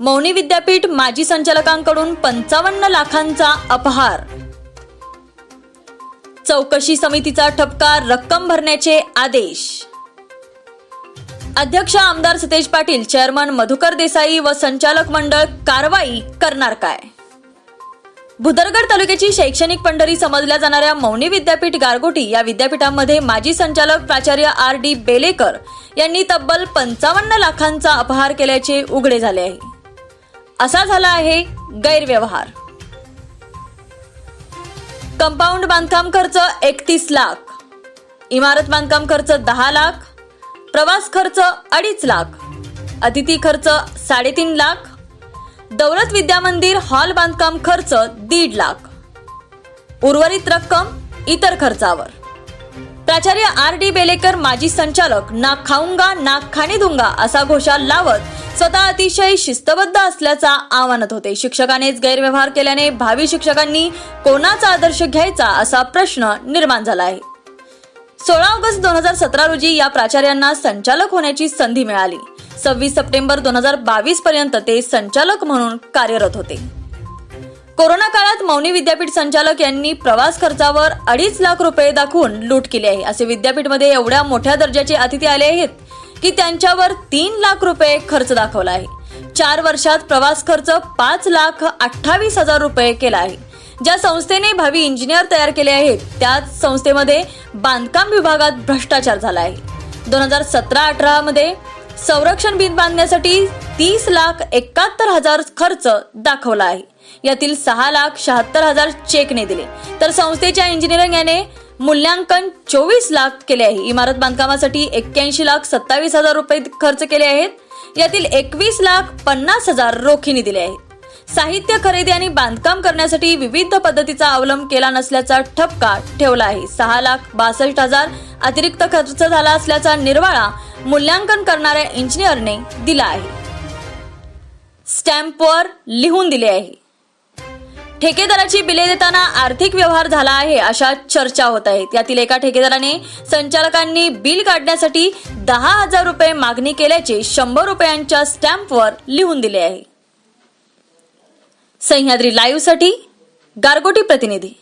मौनी विद्यापीठ माजी संचालकांकडून पंचावन्न लाखांचा अपहार. चौकशी समितीचा ठपका रक्कम भरण्याचे आदेश. अध्यक्ष आमदार सतेज पाटील चेअरमन मधुकर देसाई व संचालक मंडळ कारवाई करणार काय? भुदरगड तालुक्याची शैक्षणिक पंढरी समजल्या जाणाऱ्या मौनी विद्यापीठ गारगोटी या विद्यापीठामध्ये माजी संचालक प्राचार्य आर डी बेलेकर यांनी तब्बल पंचावन्न लाखांचा अपहार केल्याचे उघडे झाले आहे. असा झाला आहे गैरव्यवहार. कंपाऊंड बांधकाम खर्च एकतीस लाख इमारत बांधकाम खर्च दहा लाख प्रवास खर्च अडीच लाख अतिथी खर्च साडेतीन लाख दौलत विद्या मंदिर हॉल बांधकाम खर्च दीड लाख. उर्वरित रक्कम इतर खर्चावर. प्राचार्य आर डी बेलेकर माजी संचालक ना खाऊंगा ना खाणे दुंगा असा घोषाल लावत स्वतः अतिशय शिस्तबद्ध असल्याचा आव्हानत होते. शिक्षकानेच गैरव्यवहार केल्याने भावी शिक्षकांनी कोणाचा आदर्श घ्यायचा असा प्रश्न निर्माण झाला आहे. सोळा ऑगस्ट दोन हजार सतरा रोजी या प्राचार्यांना संचालक होण्याची संधी मिळाली. सव्वीस सप्टेंबर दोन हजार बावीस पर्यंत ते संचालक म्हणून कार्यरत होते. कोरोना काळात मौनी विद्यापीठ संचालक यांनी प्रवास खर्चावर अडीच लाख रुपये दाखवून लूट केली आहे. असे विद्यापीठमध्ये एवढ्या मोठ्या दर्जाचे अतिथी आले आहेत की त्यांच्यावर तीन लाख रुपये खर्च दाखवला आहे. चार वर्षात प्रवास खर्च पाच लाख अठ्ठावीस हजार रुपये केला आहे. ज्या संस्थेने भावी इंजिनियर तयार केले आहेत त्याच संस्थेमध्ये बांधकाम विभागात भ्रष्टाचार झाला आहे. दोन हजार सतरा अठरा मध्ये संरक्षण भिंत बांधण्यासाठी तीस लाख एकाहत्तर हजार खर्च दाखवला आहे. यातील सहा लाख शहात्तर हजार चेकने दिले. तर संस्थेच्या इंजिनिअरिंग याने मूल्यांकन चोवीस लाख केले आहे. इमारत बांधकामासाठी एक्क्याऐंशी लाख सत्तावीस हजार रुपये खर्च केले आहेत. यातील एकवीस लाख पन्नास हजार रोखीने दिले आहेत. साहित्य खरेदी आणि बांधकाम करण्यासाठी विविध पद्धतीचा अवलंब केला नसल्याचा ठपका ठेवला आहे. सहा लाख बासष्ट हजार अतिरिक्त खर्च झाला असल्याचा निर्वाळा मूल्यांकन करणाऱ्या इंजिनियरने दिला आहे. स्टॅम्पवर लिहून दिले आहे. ठेकेदाराची बिले देताना आर्थिक व्यवहार झाला आहे अशा चर्चा होत आहेत. यातील एका ठेकेदाराने संचालकांनी बिल काढण्यासाठी दहा हजार रुपये मागणी केल्याचे शंभर रुपयांच्या स्टॅम्पवर लिहून दिले आहे. सह्याद्री लाईव्हसाठी गारगोटी प्रतिनिधी.